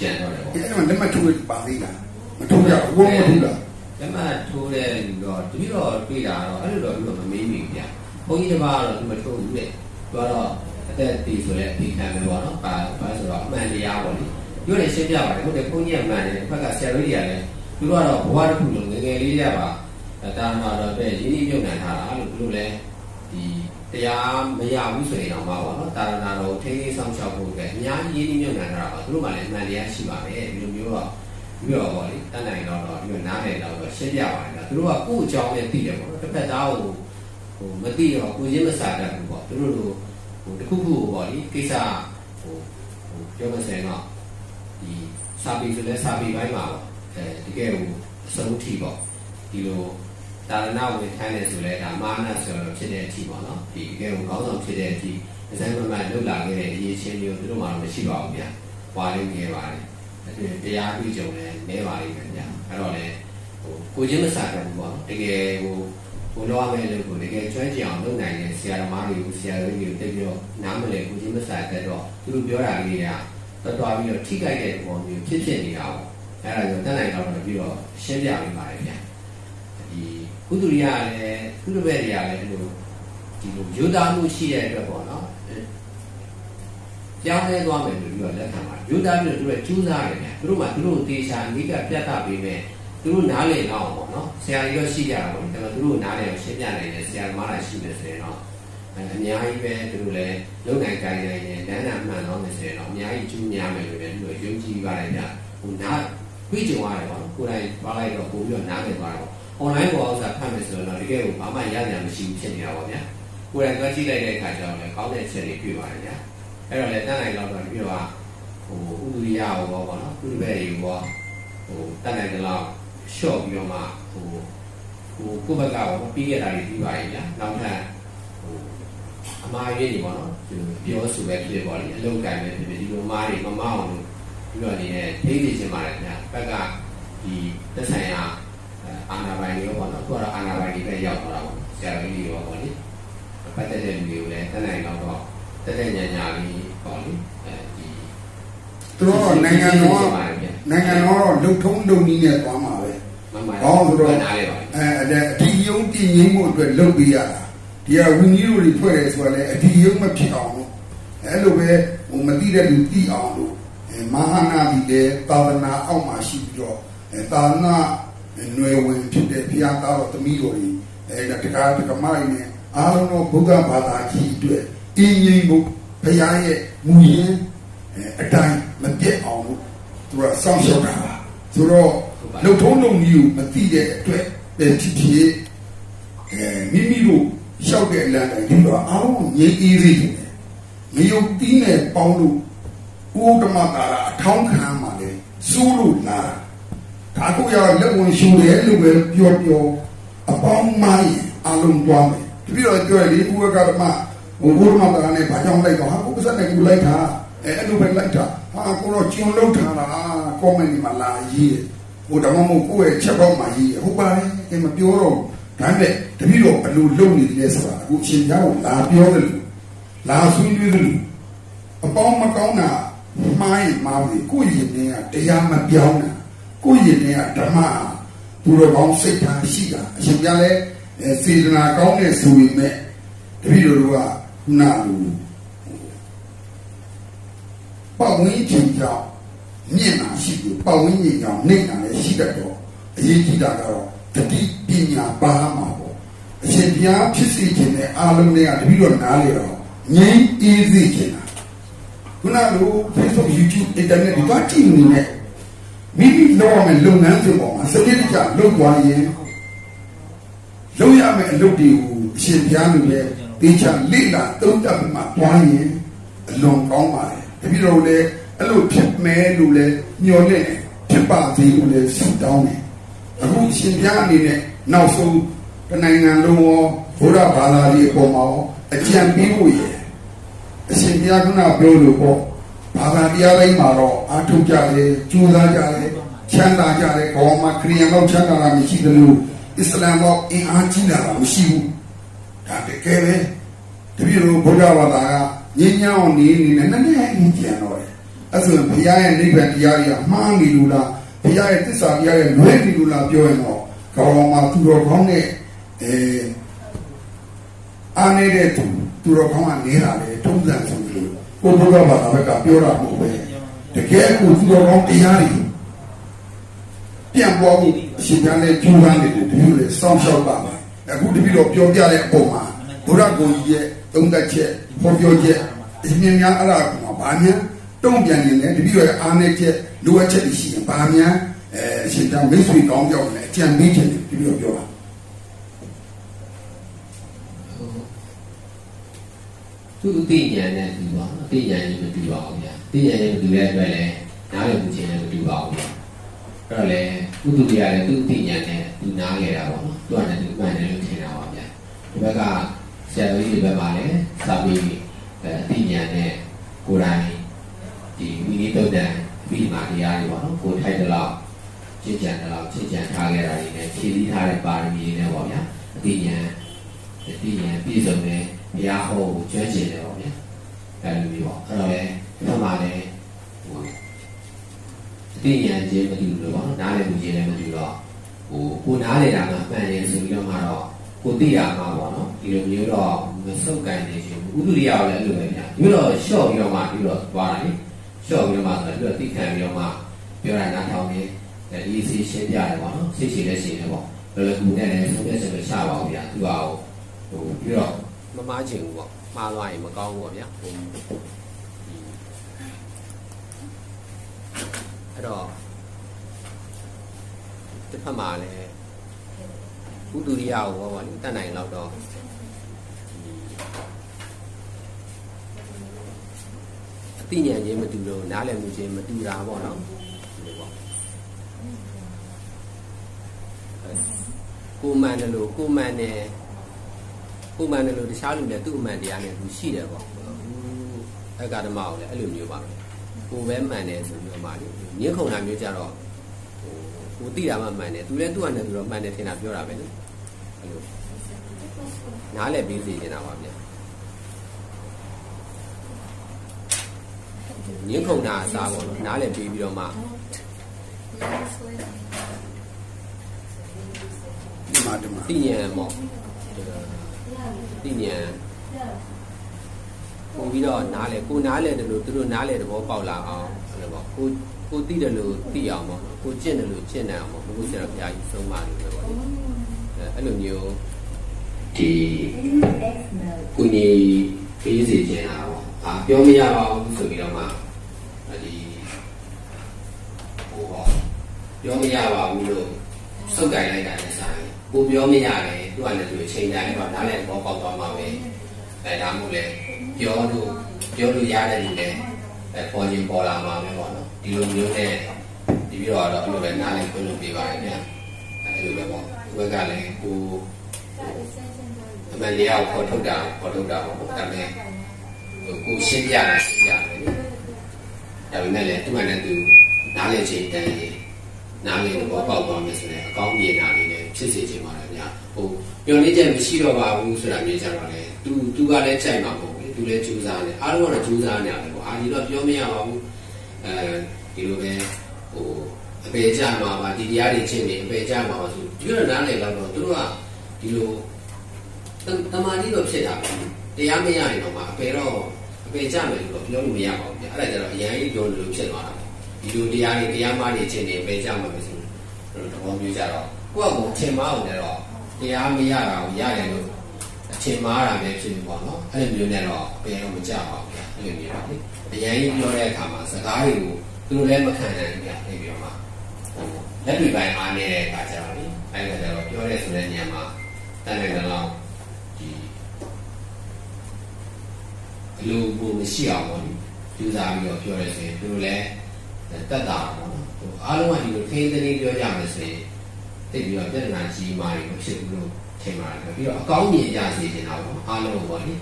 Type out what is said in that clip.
ကြံတော့တယ်ပေါ့အဲ့ဒါလက်မှတ်ထိုးရပါသေးလားမထိုးရဘူးဘုံမထိုးလားလက်မှတ်ထိုးတဲ့လူတော့တပည့်တော်တွေ့တာတော့အဲ့လိုတော့ပြီးတော့မမေးမိဘူးဗျဘုန်းကြီးတစ်ပါးကတော့သူမထိုးဘူးတဲ့သူကတော့အသက်တည်ဆိုတဲ့အဖိခံပဲပေါ့နော်ပါပါဆိုတော့အမှန်တရားပေါ့လေပြောတယ်ရှင်းပြပါတယ်ဟုတ်တယ်ဘုန်းကြီးကမှန်တယ်ဘက်ကဆရာတော်ကြီးကလည်းသူတို့ကတော့ဘဝတစ်ခုလုံးငယ်ငယ်လေးရပါတာနာတော့ပဲရင်းနှီးမြုပ်နှံထားတာလို့သူတို့လည်းဒီ တရားမရဘူးဆိုရင်တော့မှာပေါ့နော်တာနာတော်ထိန်းဆောင်ရှောက်ဖို့အတွက်အများကြီးရင်းနှီးမြုပ်နှံထားတာပါသူတို့မှလည်းအမှန်တရားရှိပါတယ်ဒီလိုမျိုးတော့ပြီးတော့ဗောလေတတ်နိုင်တော့တော့ပြီးတော့နားတယ်တော့တော့ရှင်းပြပါတယ်ကသူတို့ကကိုယ့်အကြောင်းနဲ့သိတယ်ဗောတစ်ဖက်သားကိုဟိုမသိတော့ကိုချင်းမစားတတ်ဘူးဗောသူတို့လိုဟိုတခုခုဗောလေကိစ္စဟိုဟိုပြောမစဲတော့ဒီစာပေဆိုလဲစာပေဘိုင်းမှာဗောအဲတကယ်ဟိုအဆုံးထိဗောဒီလို တာရဏဝင်ထိုင်းတယ်ဆိုလဲဒါမာနဆိုတော့ဖြစ်တဲ့အထိပေါ့နော်ဒီတကယ်ကိုကောင်းဆောင်ဖြစ်တဲ့အထိအစမ်းမမှန်လွတ်လာခဲ့တဲ့အရေးချင်းမျိုးသူတို့မှတော့မရှိပါဘူးဗျာ။ဟွာလေးငယ်ပါတယ်။အဲ့တရားပြီးကြုံလဲနဲပါလိမ့်မယ်ညာအဲ့တော့လေဟိုကိုချင်းမစားတယ်ပေါ့တကယ်ဟိုဘုလိုအမဲလို့ကိုတကယ်ကျွမ်းကျင်အောင်လုပ်နိုင်တဲ့ဆရာသမားတွေကိုဆရာတော်ကြီးတွေကိုတိတ်ပြီးတော့နားမလဲကိုချင်းမစားတတ်တော့သူတို့ပြောတာလေးကတော်တော်ပြီးတော့ထိကြိုက်တဲ့ပုံမျိုးဖြစ်ဖြစ်နေတာပေါ့အဲ့ဒါကြောင့်တက်နိုင်တော့ပြီးတော့ရှင်းပြပေးပါတယ်ဗျာ ဒီကုသရိယလည်းကုသဘက်တွေကလည်းဒီလိုဒီလိုယူသားမှုရှိတဲ့အတွက်ပေါ့နော်ပြောင်းလဲသွားမယ်လို့ပြောလက်ခံပါတယ်ယူသားပြီးတော့သူတို့ကျူးစားတယ်ဗျသူတို့မှသူတို့တေချာအဓိကပြတ်တာပေးမယ်သူတို့နားလည်တော့ပေါ့နော်ဆရာကြီးတော့ရှိကြတာပေါ့ဒါပေမဲ့သူတို့နားလည်အောင်ရှင်းပြနိုင်တယ်ဆရာသမားတွေရှိတယ်ဆိုရင်တော့အဲအများကြီးပဲသူတို့လည်းလုံနိုင်ကြိုင်နိုင်တယ်လမ်းနာမှန်တော့မယ်ဆိုရင်တော့အများကြီးကျူးများမယ်လို့လည်းသူတို့ယုံကြည်ပါတယ်ဗျဟိုနားပြီးကြုံရတယ်ပေါ့ ကိုယ်တိုင်ပါလိုက်တော့ပို့ပြီးတော့နားလည်သွားတော့ online ပေါ်ဥစ္စာဖတ်မယ်ဆိုတော့တကယ်ကိုဘာမှရကြမရှိဘူးဖြစ်နေတာပေါ့ဗျာကိုယ်တိုင်သွားကြည့်လိုက်တဲ့အခါကျတော့လည်းကောင်းတဲ့အချက်တွေတွေ့ပါတယ်ဗျာအဲ့တော့လေတတ်နိုင်တော့တော့ပြီးတော့ဟိုဥဒိယရောပေါ့နော်ဥဒိဘယ်ရောဟိုတတ်နိုင်ကြလောက်ရှော့ပြီးတော့မှဟိုဟိုကိုယ့်ဘက်ကရောပြီးခဲ့တာတွေပြီးပါရဲ့ညာနောက်ထပ်ဟိုအမားရေးတွေပေါ့နော်ဒီပြောဆိုပဲဖြစ်ပေါ့လေအလုပ်ကိုင်ပဲဖြစ်ဖြစ်ဒီလိုမားတွေမမအောင်လို့ပြီးတော့နေနဲ့ထိသိချင်ပါတယ်ညာဘက်က ဒီသက်ဆိုင်ရာအာနာပိုင်တွေရောပေါ့နော်သူကတော့အာနာပိုင်တွေပဲရောက်သွားတာပေါ့ဆရာကြီးတွေရောပေါ့လေပတ်သက်တဲ့လူတွေကိုလည်းတတ်နိုင်တော့တော့တက်တဲ့ညာညာလေးပေါ့လေအဲဒီသူတို့ကနိုင်ငံတော်ကနိုင်ငံတော်ကလုံထုံးလုံနည်းနဲ့သွားမှာပဲမမဟောဆိုတော့နားလေပါလေအဲအဒီယုံတည်ငြိမ်မှုအတွက်လုပ်ပေးရတာဒီကဝင်းကြီးတို့တွေဖွဲ့တယ်ဆိုတာလေအဒီယုံမဖြစ်အောင်လို့အဲ့လိုပဲဟိုမသိတဲ့လူသိအောင်လို့အဲမဟာနာဒီလေသာသနာအောက်မှာရှိပြီးတော့ အဲသာသနာຫນွယ်ဝင်ဖြစ်တဲ့ဘုရားသားတော်သမီးတော်တွေအဲဒါတရားဓမ္မတွေနဲ့အားလုံးသောဗုဒ္ဓဘာသာကြီးအတွက်အင်းငြိမ်မှုဘုရားရဲ့မူရင်းအဲအတိုင်းမပြတ်အောင်လို့သူကစောင့်ရှောက်တာပါဆိုတော့လုံထုံးလုံကြီးကိုမသိတဲ့အတွက်ပဲဖြစ်ဖြစ်အဲမိမိတို့လျှောက်တဲ့လမ်းတိုင်းဒီတော့အားလုံးငြိမ်းအေးစေတယ်။ငရုတ်တီးနဲ့ပေါင်းလို့ဥဒ္ဓမတာရအထောင်းခံမှလေစိုးလို့လာတာ ဒါကိုရလက်ဝင်ရှူတယ်လို့ပဲပြောပြောအပေါင်းမိုင်းအလုံးသွားမယ်။တပြည့်တော့ပြောရလေဥက္ကဓမ္မဘုရားမတာရနဲ့ဘာကြောင့်လိုက်တော့ဟာကိုပစက်နဲ့ကိုလိုက်တာအဲအဲ့လိုပဲလိုက်တာဟာကိုတော့ကျုံလုံးထားတာကောမန်ဒီမှာလာရေးတယ်ဟိုဓမ္မမို့ကိုယ့်ရဲ့ချက်ပေါက်မှာရေးဟုတ်ပါလေအဲမပြောတော့ဘူးဒါနဲ့တပည့်တော်ဘယ်လိုလုပ်နေလဲဆိုတာအခုအရှင် giáo ကိုလာပြောတယ်လို့လာဆွေးနွေးတယ်လို့အပေါင်းမကောင်းတာမှားရင်မှားပြီကိုယ့်ရင်ထဲကတရားမပြောင်းတာ ကိုယ့်ရင်ထဲကဓမ္မသူတော်ကောင်းစိတ်ထားရှိတာအရှင် giáo လည်းအဲစေတနာကောင်းတဲ့ဆိုပေမဲ့တပည့်တော်တို့ကခုနလိုပတ်ဝန်းကျင်ကြောင့်မြင့်တာရှိတယ်ပတ်ဝန်းကျင်ကြောင့်နှိမ့်တာလည်းရှိတတ်တော့အရေးကြီးတာကတော့တတိပညာပါမှာပေါ့အရှင်ဘုရားဖြစ်စေခြင်းနဲ့အာလုံးတွေကတပည့်တော်နားလေတော့ငြိမ်းအေးစေခြင်းတာခုနလို Facebook YouTube internet တွေတော့ကြည့်နေနဲ့ မိမိလုပ်ရမယ့်လုပ်ငန်းစဉ်ပေါ်မှာစနစ်တကျလုပ်သွားရင်လုပ်ရမယ့်အလုပ်တွေကိုအရှင်ဘုရားလူလည်းတေချာလေ့လာသုံးသပ်ပြီးမှတွားရင်အလွန်ကောင်းပါတယ်တပည့်တော်လည်းအဲ့လိုဖြစ်မဲလို့လည်းမျှော်လင့်တယ်ဖြစ်ပါသေးလို့လည်းဆုတောင်းတယ်အခုရှင်ပြအနေနဲ့နောက်ဆုံးတနိုင်ငံလုံးရောဘုရားဘာသာကြီးအပေါ်မှာရောအကြံပေးဖို့ရယ်အရှင်ပြခုနပြောလို့ပေါ့ ဘာသာတရားတိုင်းမှာတော့အာထုတ်ကြတယ်ကြိုးစားကြတယ်ချမ်းသာကြတယ်ဘောမှာခရီးယန်တော့ချမ်းသာတာမရှိသလိုအစ္စလာမ်တော့အင်အားကြီးလာတာမရှိဘူးဒါတကယ်ပဲတပည့်တော်ဘုရားဘာသာကငြင်းညောင်းနေနေနဲ့နည်းနည်းအင်းကြံတော့တယ်အဲ့ဆိုရင်ဘုရားရဲ့နိဗ္ဗာန်တရားကြီးကမှားနေလို့လားဘုရားရဲ့သစ္စာတရားရဲ့လွဲနေလို့လားပြောရင်တော့ကောင်းတော်မှာသူတော်ကောင်းတဲ့အဲအားနေတဲ့သူသူတော်ကောင်းကနေတာလေထုံးစံဆိုလို့ ကိုဘုရားဘာသာဘက်ကပြောတာမဟုတ်ပဲတကယ်ကိုသူတော်ကောင်းတရားတွေပြန်ပေါ်မှုအရှင်ကျမ်းနဲ့ကျူးပန်းနေတယ်ဒီလိုလေစောင့်ရှောက်ပါမယ်အခုတပည့်တော်ပြောပြတဲ့အပေါ်မှာဘုရားကိုကြီးရဲ့သုံးသက်ချက်ဟောပြောချက်အမြင်များအဲ့ဒါကဘာများတုံ့ပြန်နေလဲတပည့်တော်ရဲ့အားနည်းချက်လိုအပ်ချက်တွေရှိရင်ဘာများအဲအရှင်ကျမ်းမိတ်ဆွေကောင်းကြောက်လဲအကြံပေးချက်တွေတပည့်တော်ပြောပါ သူအသိဉာဏ်နဲ့တူပါအသိဉာဏ်ကြီးမတူပါဘူးဗျာအသိဉာဏ်ကြီးမတူတဲ့အတွက်လည်းနားလည်မှုချင်းလည်းမတူပါဘူးဗျာအဲ့တော့လေဥဒုတရားလည်းသူအသိဉာဏ်နဲ့သူနားလည်တာပေါ့နော်သူကလည်းသူမှန်တယ်လို့ထင်တာပါဗျာဒီဘက်ကဆရာတော်ကြီးတွေဘက်မှာလည်းစာပြီးအဲအသိဉာဏ်နဲ့ကိုယ်တိုင်ဒီဝိနည်းတုတ်တန်ပြီးမှတရားတွေပေါ့နော်ကိုယ်ထိုက်တဲ့လောက်ကျင့်ကြံတဲ့လောက်ကျင့်ကြံထားခဲ့တာတွေနဲ့ဖြည့်ဆည်းထားတဲ့ပါရမီတွေနဲ့ပေါ့ဗျာအသိဉာဏ်ဒီရင်ပြည့်စုံတယ် ဘုရားဟောကိုကျွမ်းကျင်တယ်ပေါ့ဗျာအဲလိုမျိုးပေါ့အဲ့တော့လေဒီမှာလည်းဟိုအသိဉာဏ်ချင်းမတူလို့ပေါ့နားလည်မှုချင်းလည်းမတူတော့ဟိုကိုနားလည်တာမှမှန်တယ်ဆိုပြီးတော့မှတော့ကိုသိတာမှပေါ့နော်ဒီလိုမျိုးတော့မစုပ်ကန်နေချင်ဘူးဥဒုရိယကိုလည်းအဲ့လိုပဲဗျာဒီလိုတော့ရှော့ပြီးတော့မှပြီးတော့သွားတာလေရှော့ပြီးတော့မှဆိုတော့သိခံပြီးတော့မှပြောတာနားထောင်နေဒီစီရှင်းပြတယ်ပေါ့နော်စိတ်ရှိလည်းရှိတယ်ပေါ့ဘယ်လိုကူနဲ့လဲဆုံးဖြတ်ချက်မချပါဘူးဗျာသူကဟိုပြီးတော့ မမားချင်ဘူးပေါ့မှားသွားရင်မကောင်းဘူးပေါ့ဗျာဟိုအဲ့တော့တစ်ဖက်မှာလည်းဥဒုရိယကိုဘောပါလိတတ်နိုင်တော့တော့အသိဉာဏ်ချင်းမတူလို့နားလည်မှုချင်းမတူတာပေါ့နော်ဒီလိုပေါ့ကိုမှန်တယ်လို့ကိုမှန်တယ် ကိုမှန်တယ်လို့တခြားလူလည်းသူ့အမှန်တရားနဲ့သူရှိတယ်ပေါ့အက္ကဓမ္မကိုလည်းအဲ့လိုမျိုးပါပဲကိုပဲမှန်တယ်ဆိုပြီးတော့မှလေညှင်းခုန်တာမျိုးကြတော့ဟိုကိုသိတာမှမှန်တယ်သူလည်းသူ့အနေနဲ့သူတော့မှန်တယ်ထင်တာပြောတာပဲလေအဲ့လိုနားလည်ပြီးစီနေတာပါဗျာညှင်းခုန်တာအစားပေါ့နော်နားလည်ပြီးပြီးတော့မှဒီမှာဒီမှာသိဉာဏ်ပေါ့ သိဉာဏ်ပို့ပြီးတော့နားလေကိုနားလေတယ်လို့သူတို့နားလေသဘောပေါက်လာအောင်အဲ့လိုပေါ့ကိုကိုသိတယ်လို့သိအောင်ပေါ့ကိုကျင့်တယ်လို့ကျင့်နိုင်အောင်ပေါ့ဘုရားဆရာဘုရားကြီးဆုံးမလို့ပဲပေါ့အဲအဲ့လိုမျိုးဒီကိုကြီးပေးစီခြင်းတာပေါ့အာပြောမရပါဘူးဆိုပြီးတော့မှဒီဟိုပေါ့ပြောမရပါဘူးလို့စုပ်ကြိုင်လိုက်တာလည်းဆိုင်ကိုပြောမရတယ် သူကလည်းသူအချိန်တိုင်းတော့နားလေသဘောပေါက်သွားမှာပဲအဲဒါမှမဟုတ်လေပြောလို့ပြောလို့ရတဲ့လူလည်းအဲပေါ်ရင်ပေါ်လာမှာပဲပေါ့နော်ဒီလိုမျိုးနဲ့ဒီပြီးတော့တော့အဲ့လိုပဲနားလေခွင့်လို့ပြပါတယ်ဗျာအဲ့လိုပဲပေါ့ဒီဘက်ကလည်းကိုအမှန်တရားကိုခေါ်ထုတ်တာခေါ်ထုတ်တာပေါ့ဒါပေမဲ့ကိုရှင်းပြတာရှင်းပြတယ်လေဒါပေမဲ့လည်းသူ့မှလည်းသူနားလေချိန်တန်းရင် နားလေသဘောပေါက်သွားမယ်ဆိုရင်အကောင်းမြင်တာလေးလည်းဖြစ်စေချင်ပါတယ်ဗျာဟိုညွန်လေးချက်မရှိတော့ပါဘူးဆိုတာမျိုးကြတော့လေသူသူကလည်းကြိုက်မှာပေါ့သူလည်းကြိုးစားတယ်အားလုံးကတော့ကြိုးစားနေရတယ်ပေါ့အာဒီတော့ပြောမရပါဘူးအဲဒီလိုပဲဟိုအပေကြမှာပါဒီတရားတွေချင်းနေအပေကြမှာပါဆိုဒီလိုနားလေတော့သူတို့ကဒီလိုတမာတိတော့ဖြစ်တာပဲတရားမရရင်တော့မှအပေတော့အပေကြမယ်လို့တော့ပြောလို့မရပါဘူးဗျအဲ့ဒါကြတော့အရင်ကြီးပြောလို့ဖြစ်သွားတာ ဒီလိုတရားတွေတရားမှတွေချင်းနေအပေကြမှာပဲဆိုတော့တော့မျိုးကြတော့ကိုယ့်အကုန်ထင်မအောင်လည်းတော့တရားမရတာကိုရတယ်လို့အထင်မှားတာပဲဖြစ်ပြီပေါ့နော်အဲ့လိုမျိုးနဲ့တော့ဘယ်တော့မကြပါဘူးဗျအဲ့လိုမျိုးပါလေအရင်ကြီးပြောတဲ့အခါမှာစကားတွေကိုသူတို့လည်းမခံနိုင်ဘူးဗျအဲ့ပြီးတော့မှလက်တွေပိုင်းအားနေတဲ့အခါကျတော့လေအဲ့ဒါကြတော့ပြောရဲဆိုတဲ့ညမှာတန်တဲ့လောက်ဒီအလိုကိုမရှိအောင်ပေါ့လေယူစားပြီးတော့ပြောရဲဆိုရင်သူတို့လည်း တတ်တာပေါ့နော်ဟိုအားလုံးကဒီလိုထိန်းသိမ်းပြောကြမယ်ဆိုရင်တိတ်ပြီးတော့ပြဿနာကြီးမားတွေမဖြစ်ဘူးလို့ထင်ပါတယ်ပြီးတော့အကောင်းမြင်ကြစေချင်တာပေါ့အားလုံးပေါ့လေ